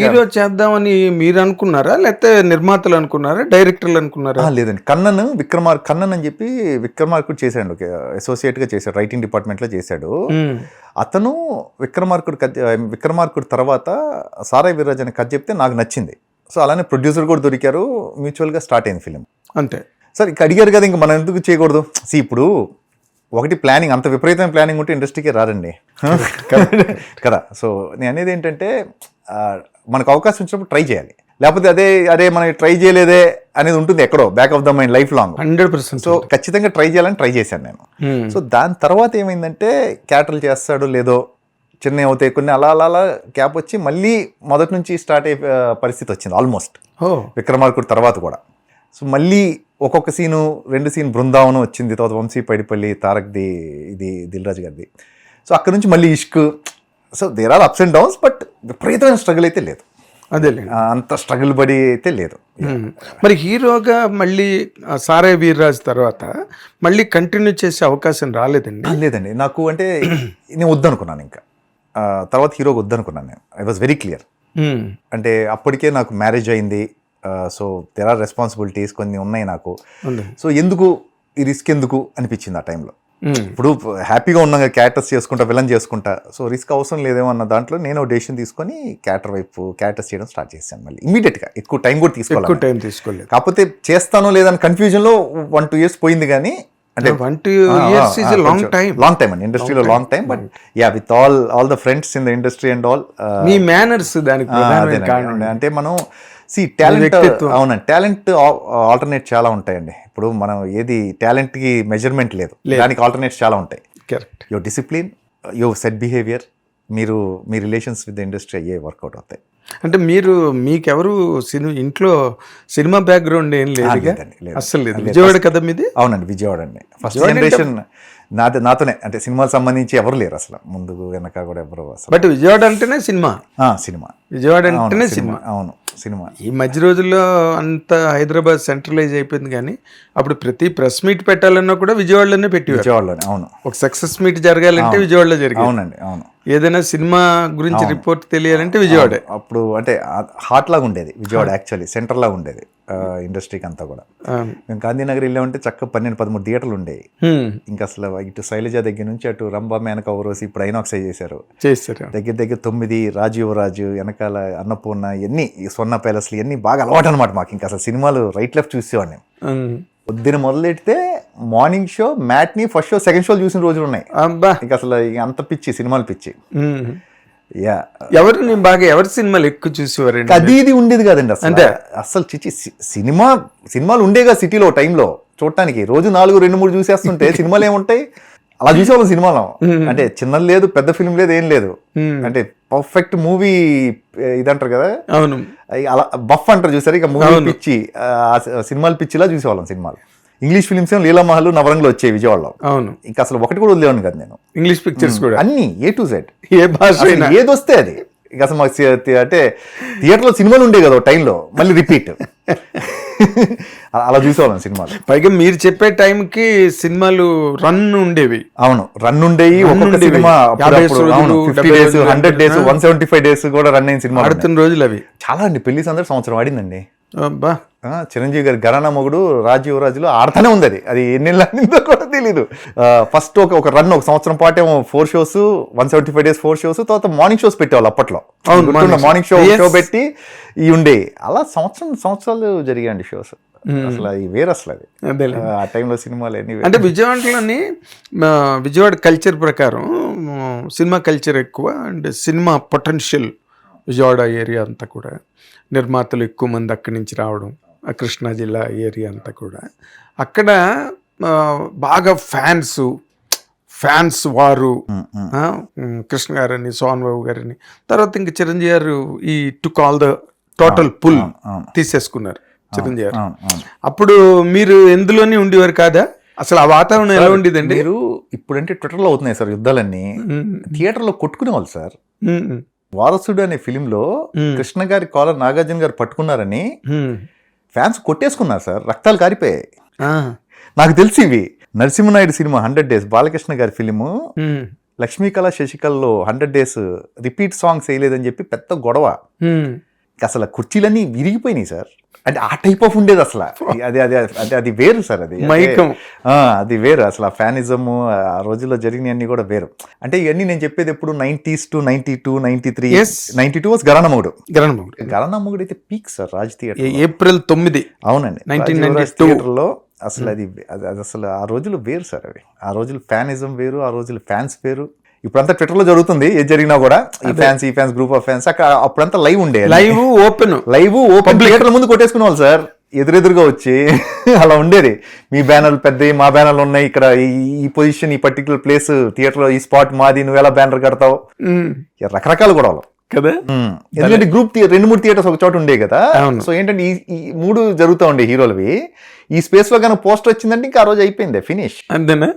Hero చేద్దామని మీరు అనుకున్నారా? లేకపోతే నిర్మాతలు అనుకున్నారా? డైరెక్టర్లు అనుకున్నారా? లేదండి. కన్నన్ విక్రమార్ కన్నన్ అని చెప్పి విక్రమార్కుడు చేశాడు. అసోసియేట్గా చేశాడు. రైటింగ్ డిపార్ట్మెంట్లో చేశాడు. అతను విక్రమార్కుడు కథ విక్రమార్కుడు తర్వాత సారాయ్ వీర్రాజ్ అనే కథ చెప్తే నాకు నచ్చింది. సో అలానే ప్రొడ్యూసర్ కూడా దొరికారు. మ్యూచువల్గా స్టార్ట్ అయింది ఫిలిం అంతే. సార్ ఇక అడిగారు కదా ఇంక మనం ఎందుకు చేయకూడదు? సి ఇప్పుడు ఒకటి ప్లానింగ్ అంత విపరీతమైన ప్లానింగ్ ఉంటే ఇండస్ట్రీకి రారండి కదా. సో నేను అనేది ఏంటంటే మనకు అవకాశం వచ్చినప్పుడు ట్రై చేయాలి. లేకపోతే అదే అదే మనం ట్రై చేయలేదే అనేది ఉంటుంది ఎక్కడో back of the mind life long hundred percent so ఖచ్చితంగా ట్రై చేయాలని ట్రై చేశాను నేను. సో దాని తర్వాత ఏమైందంటే క్యాటల్ చేస్తాడో లేదో చిన్న అవుతాయి కొన్ని అలా అలా అలా గ్యాప్ వచ్చి మళ్ళీ మొదటి నుంచి స్టార్ట్ అయ్యే పరిస్థితి వచ్చింది ఆల్మోస్ట్ విక్రమార్కుడు తర్వాత కూడా. సో మళ్ళీ ఒక్కొక్క సీను రెండు సీన్ బృందావనం వచ్చింది తర్వాత వంశీ పైడిపల్లి తారక్ది ఇది దిల్రాజు గారిది. సో అక్కడ నుంచి మళ్ళీ Ishq so there are ups and downs but విపరీతమైన స్ట్రగుల్ అయితే లేదు. ఆ, అంత స్ట్రగుల్ పడి అయితే లేదు. మరి హీరోగా మళ్ళీ సారే వీర్రాజ్ తర్వాత మళ్ళీ కంటిన్యూ చేసే అవకాశం రాలేదండి? లేదండి. నాకు అంటే నేను వద్దనుకున్నాను ఇంకా. తర్వాత హీరోకి వద్దనుకున్నాను నేను. ఐ వాజ్ వెరీ క్లియర్ అంటే అప్పటికే నాకు మ్యారేజ్ అయింది. సో దెర్ ఆర్ రెస్పాన్సిబిలిటీస్ కొన్ని ఉన్నాయి నాకు. సో ఎందుకు ఈ రిస్క్ ఎందుకు అనిపించింది ఆ టైంలో ఇప్పుడు హ్యాపీగా ఉన్నాం క్యారెక్టర్స్ చేసుకుంటా విలన్ చేసుకుంటా. సో రిస్క్ అవసరం లేదేమో అన్న దాంట్లో నేను డెసిషన్ తీసుకొని క్యారెక్టర్ వైపు క్యారెక్టర్స్ చేయడం స్టార్ట్ చేశాను మళ్ళీ. ఇమీడియట్గా ఎక్కువ టైం కూడా ఎక్కువ తీసుకోవాలి టైం తీసుకోలేదు. కాకపోతే చేస్తానో లేదని కన్ఫ్యూజన్లో వన్ టూ ఇయర్స్ పోయింది కానీ అంటే one two years is long time long time అండి. ఇండస్ట్రీలో long time but yeah with all all the friends in the industry and all me manners దానికి అంటే మనం సి టాలెంట్. అవునండి. టాలెంట్ ఆల్టర్నేట్ చాలా ఉంటాయండి. ఇప్పుడు మనం ఏది టాలెంట్కి మెజర్మెంట్ లేదు. దానికి ఆల్టర్నేట్స్ చాలా ఉంటాయి. Correct your discipline your set behaviour మీరు మీ రిలేషన్స్ విత్ ఇండస్ట్రీ అయ్యే వర్కౌట్ అవుతాయి. అంటే మీరు మీకెవరు సినిమా ఇంట్లో సినిమా బ్యాక్గ్రౌండ్ ఏం లేదు లేదండి, లేదు. విజయవాడ కదా మీది? అవునండి విజయవాడ అండి. ఫస్ట్ జనరేషన్ నాతో నాతోనే. అంటే సినిమాలకు సంబంధించి ఎవరు లేరు అసలు. ముందు వెనక కూడా ఎవరు అసలు. బట్ విజయవాడ అంటేనే సినిమా? సినిమా. విజయవాడ అంటేనే సినిమా. అవును. సినిమా. ఈ మధ్య రోజుల్లో అంత హైదరాబాద్ సెంట్రలైజ్ అయిపోయింది కానీ అప్పుడు ప్రతి ప్రెస్ మీట్ పెట్టాలన్నా కూడా విజయవాడలోనే పెట్టేవారు. విజయవాడలోనే అవును. ఒక సక్సెస్ మీట్ జరగాలంటే విజయవాడలో జరిగింది. అవునండి అవును. ఏదైనా సినిమా గురించి రిపోర్ట్ తెలియాలంటే విజయవాడే. అప్పుడు అంటే హాట్ లాగా ఉండేది విజయవాడ యాక్చువల్లీ సెంటర్ లాగా ఉండేది ఇండస్ట్రీకి అంతా కూడా. మేము గాంధీనగర్ వెళ్ళామంటే చక్కగా పన్నెండు పదమూడు థియేటర్లు ఉండేవి. ఇంకా అసలు ఇటు శైలజ దగ్గర నుంచి అటు రంభా మేనక ఓరోసి ఇప్పుడు ఐనాక్సైజ్ చేశారు. చేస్తారు దగ్గర దగ్గర తొమ్మిది రాజీవరాజు వెనకాల అన్నపూర్ణ ఇవన్నీ స్వర్ణ ప్యాలెస్లు ఇవన్నీ బాగా అలవాటు అనమాట మాకు. ఇంకా అసలు సినిమాలు రైట్ లెఫ్ట్ చూసేవాడిని పొద్దున మొదలెడితే morning show matinee first show second show చూసిన రోజులు ఉన్నాయి. ఇంకా అసలు అంత పిచ్చి సినిమాలు పిచ్చి. యా. ఎవరు నేను బాగా ఎవరి సినిమాలు ఎక్కువ చూసేవారండి? అది ఇది ఉండేది కాదండి అసలు. అంతే. అసలు చిచి సి- సినిమా సినిమాలు ఉండేగా సిటీలో టైంలో చూడటానికి. రోజు నాలుగు రెండు మూడు చూసేస్తుంటే సినిమాలు ఏముంటాయి? అలా చూసేవాళ్ళం సినిమాలో. అంటే చిన్నది లేదు పెద్ద ఫిల్మ్ లేదు ఏం లేదు. అంటే పర్ఫెక్ట్ మూవీ ఇదంటారు కదా? అవును. అలా బఫ్ అంటారు చూసారు? ఇక మూవీ పిచ్చి సినిమాలు పిచ్చిలా చూసేవాళ్ళం సినిమాలు. ఇంగ్లీష్ ఫిలిమ్స్ ఏమో లీలామహల్ నవరంలో వచ్చాయి విజయవాడలో. అవును. ఇంకా అసలు ఒకటి కూడా వదిలేవాడిని కదా నేను. ఇంగ్లీష్ పిక్చర్స్ కూడా. అన్ని ఏ టు జెడ్ ఏ భాష ఏది వస్తే అది. ఇక అసలు మాకు అంటే థియేటర్లో సినిమాలు ఉండే కదా టైంలో మళ్ళీ రిపీట్ అలా చూసేవాళ్ళం సినిమాలు. పైగా మీరు చెప్పే టైంకి సినిమాలు రన్ ఉండేవి. అవును రన్ ఉండేవి. ఒక్కొక్క. Cinema fifty days hundred days. One seventy five days కూడా రన్ అయిన సినిమా ఆడుతున్న రోజులు అవి. చాలా అండి పెళ్ళి సందర్భ సంవత్సరం ఆడిందండి. ఆ, చిరంజీవి గారి గరానా మొగుడు రాజీవ్ రాజులో ఆడుతూనే ఉంది అది. అది ఎన్ని ఆడిందో కూడా తెలీదు. ఫస్ట్ ఒక ఒక రన్ ఒక సంవత్సరం పాటేమో four shows one seventy five days four shows తర్వాత మార్నింగ్ షోస్ పెట్టేవాళ్ళు అప్పట్లో. Morning show. షో పెట్టి ఇవి ఉండే. అలా సంవత్సరం సంవత్సరాలు జరిగాయండి షోస్ అసలు అవి వేరు అసలు అది. ఆ, టైంలో సినిమాలు ఎన్ని అంటే విజయవాడలోని విజయవాడ కల్చర్ ప్రకారం సినిమా కల్చర్ ఎక్కువ and cinema potential Vijayawada area అంతా కూడా నిర్మాతలు ఎక్కువ మంది అక్కడి నుంచి రావడం. కృష్ణా జిల్లా ఏరియా అంతా కూడా. అక్కడ బాగా ఫ్యాన్స్ ఫ్యాన్స్ వారు కృష్ణ గారని సోహన్ బాబు గారని తర్వాత ఇంక చిరంజీవి గారు ఈ to call the total pull. తీసేసుకున్నారు చిరంజీవి గారు. అప్పుడు మీరు ఎందులోనే ఉండేవారు కాదా? అసలు ఆ వాతావరణం ఎలా ఉండేదండి? మీరు ఇప్పుడంటే ట్విట్టర్లో అవుతున్నాయి సార్ యుద్ధాలన్నీ. థియేటర్లో కొట్టుకునేవాళ్ళు సార్. వారసుడు అనే ఫిలింలో కృష్ణ గారి కాలర్ నాగార్జున గారు పట్టుకున్నారని ఫ్యాన్స్ కొట్టేసుకున్నారు సార్. రక్తాలు కారిపోయాయి. నాకు తెలిసి ఇవి. Narasimha Naidu cinema hundred days Balakrishna గారి ఫిలిము లక్ష్మీకళ శశికళలో హండ్రెడ్ డేస్ రిపీట్ సాంగ్స్ వేయలేదని చెప్పి పెద్ద గొడవ. అసలు కుర్చీలన్నీ విరిగిపోయినాయి సార్. అంటే ఆ టైప్ ఆఫ్ ఉండేది అసలు. అది అది అది అది వేరు సార్ అది. మైకం. అది వేరు. అసలు ఆ ఫ్యానిజం ఆ రోజుల్లో జరిగినవన్నీ కూడా వేరు. అంటే ఇవన్నీ నేను చెప్పేది ఎప్పుడు nineties to ninety two ninety three. Ninety two was Gharana Mogudu గరణమౌళి. Gharana Mogudu అయితే peak sir Raj theatre April తొమ్మిది. అవునండి. 1992. థియేటర్లో అసలు అది అది అది అసలు ఆ రోజులు వేరు సార్ అవి. ఆ రోజులు ఫ్యానిజం వేరు ఆ రోజులు ఫ్యాన్స్ వేరు. ఇప్పుడంతా ట్విట్టర్లో జరుగుతుంది ఏది జరిగినా కూడా. ఈ ఫ్యాన్స్ ఈ ఫ్యాన్స్ గ్రూప్ ఆఫ్ ఫ్యాన్స్ అక్కడ అప్పుడంతా లైవ్ ఉండే live open live open theatre ముందు కొట్టేసుకునే వాళ్ళు సార్. ఎదురెదురుగా వచ్చి అలా ఉండేది. మీ బ్యానర్లు పెద్దవి మా బ్యానర్లు ఉన్నాయి. ఇక్కడ ఈ- పొజిషన్ ఈ పర్టికులర్ ప్లేస్ థియేటర్లో ఈ స్పాట్ మాది నువ్వు ఎలా బ్యానర్ కడతావు? రకరకాల గొడవలు కదా. ఎందుకంటే గ్రూప్ రెండు మూడు థియేటర్స్ ఒక చోట ఉండే కదా. సో ఏంటంటే ఈ ఈ మూడు జరుగుతూ ఉండే హీరోలవి. ఈ స్పేస్లో కనుక పోస్టర్ వచ్చిందంటే ఇంకా ఆ రోజు అయిపోయింది ఫినిష్ అంతేనా?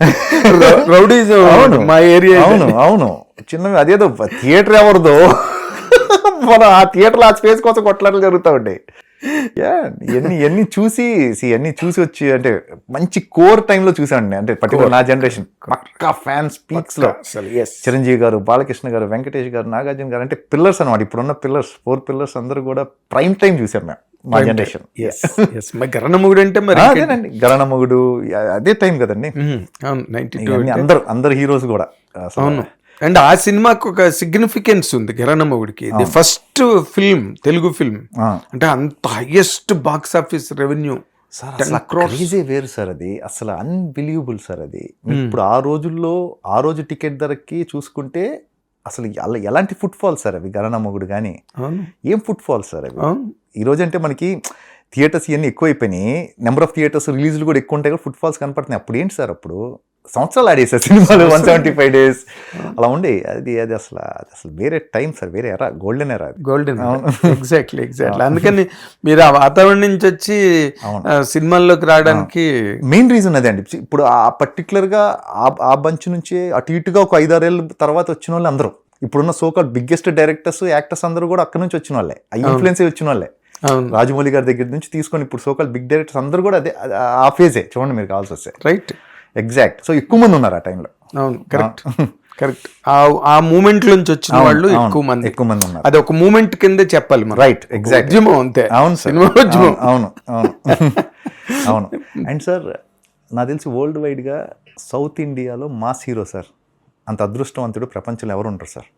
రౌడీజం అవును. మా ఏరియా అవును అవును. చిన్న అదేదో థియేటర్ ఎవరిదో. మన ఆ థియేటర్ ఆ స్పేస్ కోసం కొట్లాటలు జరుగుతూ ఉంటాయి యా ఇవన్నీ ఇవన్నీ చూసి ఇవన్నీ చూసి వచ్చి అంటే మంచి కోర్ టైంలో చూసాండి అంటే పర్టికులర్ నా జనరేషన్. పక్కా ఫ్యాన్ స్పీక్స్లో చిరంజీవి గారు బాలకృష్ణ గారు వెంకటేష్ గారు నాగార్జున గారు అంటే పిల్లర్స్ అనమాట ఇప్పుడున్న పిల్లర్స్ ఫోర్ పిల్లర్స్ అందరూ కూడా ప్రైమ్ టైం చూసాం మేము. మా జనరేషన్ మరి గరణముగుడు అంటే మరి? అదేనండి. గరణమగుడు అదే టైం కదండి. అందరు అందరు హీరోస్ కూడా అవును. అండ్ ఆ సినిమాకి ఒక సిగ్నిఫికెన్స్ ఉంది కిరణమ్మగుడికి the first film Telugu film. అంటే అంత highest box office revenue sir crazy వేరు సార్ అది. అసలు అన్బిలీవబుల్ సార్ అది. ఇప్పుడు ఆ రోజుల్లో ఆ రోజు టికెట్ ధరకి చూసుకుంటే అసలు అలా ఎలాంటి ఫుట్ ఫాల్ సార్ అవి? గరణమగుడు కానీ ఏం ఫుట్ ఫాల్ సార్ అవి? అవును. ఈ రోజు అంటే మనకి థియేటర్స్ ఇవన్నీ ఎక్కువైపోయినాయి. నెంబర్ ఆఫ్ థియేటర్స్ రిలీజ్లు కూడా ఎక్కువ ఉంటాయి కూడా ఫుట్ ఫాల్స్ కనపడుతున్నాయి. అప్పుడు ఏంటి సార్ అప్పుడు? సంవత్సరాలు ఆడేసారు సినిమాలు వన్ సెవెంటీ ఫైవ్ డేస్ అలా ఉండే. అది అది అసలు అది అసలు వేరే టైం సార్ వేరే ఎరా golden era golden exactly exactly అందుకని మీరు ఆ వాతావరణం నుంచి వచ్చి సినిమాల్లోకి రావడానికి మెయిన్ రీజన్ అదే అండి. ఇప్పుడు ఆ పర్టికులర్గా ఆ ఆ బంచ్ నుంచి అటు ఇటుగా ఒక ఐదారేళ్ళ తర్వాత వచ్చిన వాళ్ళు అందరూ ఇప్పుడున్న సోకాల్ బిగ్గెస్ట్ డైరెక్టర్స్ యాక్టర్స్ అందరూ కూడా అక్కడ నుంచి వచ్చిన వాళ్ళే. ఆ ఇన్ఫ్లుయెన్స్ వచ్చిన వాళ్ళే. రాజమౌళి గారి దగ్గర నుంచి తీసుకొని ఇప్పుడు సోకాల్ బిగ్ డైరెక్టర్స్ అందరూ కూడా అదే ఆ ఫేజే చూడండి మీరు కావాల్సి వస్తే. రైట్ ఎగ్జాక్ట్ సో ఎక్కువ మంది ఉన్నారు ఆ టైంలో అవును. కరెక్ట్ కరెక్ట్ ఆ మూమెంట్ నుంచి వచ్చిన వాళ్ళు ఎక్కువ మంది. ఎక్కువ మంది ఉన్నారు. అది ఒక మూమెంట్ కిందే చెప్పాలి మనం. రైట్ ఎగ్జాక్ట్ ఉద్యమం అంతే. అవును సార్ సినిమా ఉద్యమం. అవును అవును అవును. అండ్ సార్ నాకు తెలిసి వరల్డ్ వైడ్గా సౌత్ ఇండియాలో మాస్ హీరో సార్ అంత అదృష్టవంతుడు ప్రపంచంలో ఎవరు ఉంటారు sir.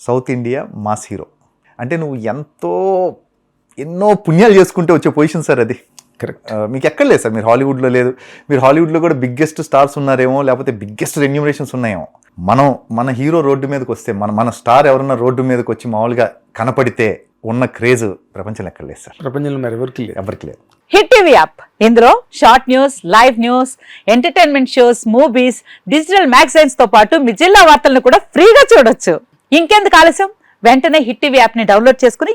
South India mass hero అంటే నువ్వు ఎంతో ఎన్నో పుణ్యాలు చేసుకుంటే వచ్చే పొజిషన్ సార్ అది. కరెక్ట్ మీకు ఎక్కడ లేదు సార్ మీరు హాలీవుడ్లో లేదు. మీరు హాలీవుడ్లో కూడా బిగ్గెస్ట్ స్టార్స్ ఉన్నారేమో లేకపోతే బిగ్గెస్ట్ రెన్యూమరేషన్స్ ఉన్నాయేమో. మనం మన హీరో రోడ్డు మీదకి వస్తే మన మన స్టార్ ఎవరన్నా రోడ్డు మీదకి వచ్చి మామూలుగా కనపడితే ఉన్న క్రేజ్ ప్రపంచంలో ఎక్కడ లేదు సార్ ప్రపంచంలో మరి ఎవరికి లేదు. ఎవరికి లేదు. హిట్ టీవీ యాప్ ఇందులో short news live news entertainment shows movies digital మ్యాగజైన్స్తో పాటు మీ జిల్లా వార్తలను కూడా ఫ్రీగా చూడొచ్చు. ఇంకెందుకు ఆలస్యం? వెంటనే హిట్ టీవీ యాప్ని డౌన్లోడ్ చేసుకుని